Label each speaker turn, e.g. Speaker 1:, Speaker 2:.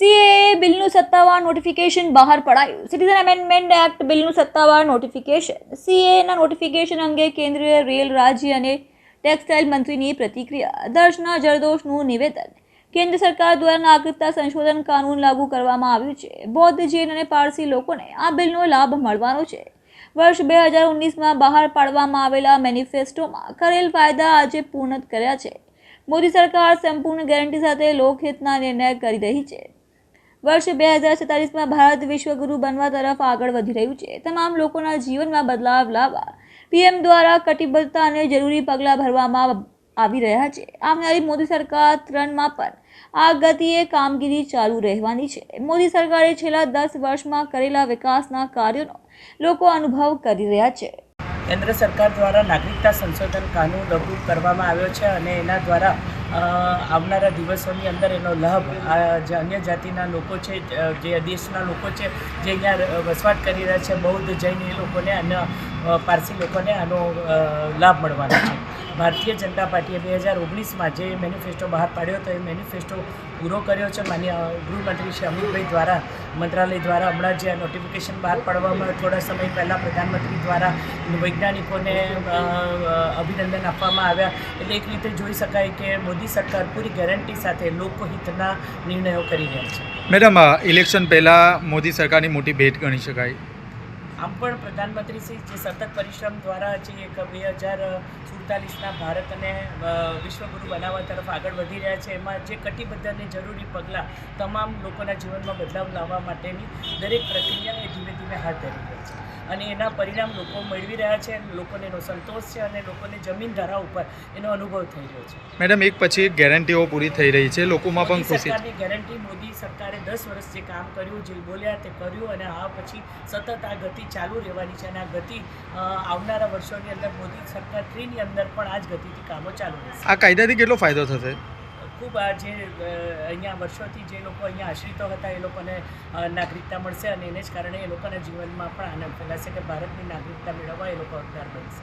Speaker 1: CAA બિલનું સત્તાવાર notification બહાર પડાયું. સિટીઝન એમેન્ડમેન્ટ એક્ટ બિલનું સત્તાવાર નોટિફિકેશન સીએના નોટિફિકેશન અંગે કેન્દ્રીય રેલ રાજ્ય અને ટેક્સટાઇલ મંત્રીની પ્રતિક્રિયા. દર્શના જરદોશનું નિવેદન. કેન્દ્ર સરકાર દ્વારા નાગરિકતા સંશોધન કાનૂન લાગુ કરવામાં આવ્યું છે. બૌદ્ધ જૈન અને પારસી લોકોને આ બિલનો લાભ મળવાનો છે. વર્ષ બે હજાર ઓગણીસમાં બહાર પાડવામાં આવેલા મેનિફેસ્ટોમાં કરેલ ફાયદા આજે પૂર્ણ કર્યા છે. મોદી સરકાર સંપૂર્ણ ગેરંટી સાથે લોકહિતના નિર્ણય કરી રહી છે. વર્ષ બે હજાર સત્તાવીસમાં ભારત વિશ્વગુરુ બનવા તરફ આગળ વધી રહ્યું છે. તમામ લોકોના જીવનમાં બદલાવ લાવવા, પીએમ દ્વારા કટિબદ્ધતા અને જરૂરી પગલાં ભરવામાં આવી રહ્યા છે. આવનારી મોદી સરકાર ત્રણમાં પણ આ ગતિએ કામગીરી ચાલુ રહેવાની છે. મોદી સરકારે છેલ્લા દસ વર્ષમાં કરેલા વિકાસના કાર્યોનો લોકો અનુભવ કરી રહ્યા છે.
Speaker 2: કેન્દ્ર સરકાર દ્વારા નાગરિકતા સંશોધન કાનૂન લાગુ કરવામાં આવ્યો છે અને એના દ્વારા આવનારા દિવસોની અંદર એનો લાભ જે અન્ય જાતિના લોકો છે જે દેશના લોકો છે, જે અહીંયા વસવાટ કરી રહ્યા છે, બૌદ્ધ જૈન એ લોકોને અને પારસી લોકોને આનો લાભ મળવાનો છે. ભારતીય જનતા પાર્ટીએ બે હજાર ઓગણીસમાં જે મેનિફેસ્ટો બહાર પાડ્યો હતો એ મેનિફેસ્ટો પૂરો કર્યો છે. માન્ય ગૃહમંત્રી શ્રી અમિતભાઈ દ્વારા, મંત્રાલય દ્વારા હમણાં જે નોટિફિકેશન બહાર પાડવામાં થોડા સમય પહેલાં પ્રધાનમંત્રી દ્વારા વૈજ્ઞાનિકોને અભિનંદન આપવામાં આવ્યા. એટલે એક રીતે જોઈ શકાય કે મોદી સરકાર પૂરી ગેરંટી સાથે લોકહિતના નિર્ણયો કરી રહ્યા છે.
Speaker 3: મેડમ ઇલેક્શન પહેલાં મોદી સરકારની મોટી ભેટ ગણી શકાય.
Speaker 2: આમ પણ પ્રધાનમંત્રી શ્રી જે સતત પરિશ્રમ દ્વારા જે એક બે હજાર સુડતાલીસના ભારતને વિશ્વગુરુ બનાવવા તરફ આગળ વધી રહ્યા છે એમાં જે કટિબદ્ધ અને જરૂરી પગલાં તમામ લોકોના જીવનમાં બદલાવ લાવવા માટેની દરેક પ્રક્રિયા એ ધીમે ધીમે હાથ ધરી રહી છે. અને એના પરિણામ લોકો મેળવી રહ્યા છે અને લોકોને એનો સંતોષ છે અને લોકોને જમીન ધરા ઉપર એનો અનુભવ થઈ રહ્યો છે.
Speaker 3: મેડમ એક પછી એક ગેરંટીઓ પૂરી થઈ રહી છે લોકોમાં પણ ખુશી
Speaker 2: સરકારની ગેરંટી મોદી સરકારે દસ વર્ષ જે કામ કર્યું જે બોલ્યા તે કર્યું અને આ પછી સતત આ ગતિ ચાલુ રહેવાની છે અને આ ગતિ આવનારા વર્ષોની અંદર મોદી સરકાર થ્રીની અંદર પણ આ જ ગતિથી કામો ચાલુ રહેશે.
Speaker 3: આ કાયદાથી કેટલો ફાયદો થશે?
Speaker 2: ખૂબ આ જે અહીંયા વર્ષોથી જે લોકો અહીંયા આશ્રિતો હતા એ લોકોને નાગરિકતા મળશે અને એને જ કારણે એ લોકોના જીવનમાં પણ આનંદ ફેલાશે કે ભારતની નાગરિકતા મેળવવા એ લોકો હકદાર બનશે.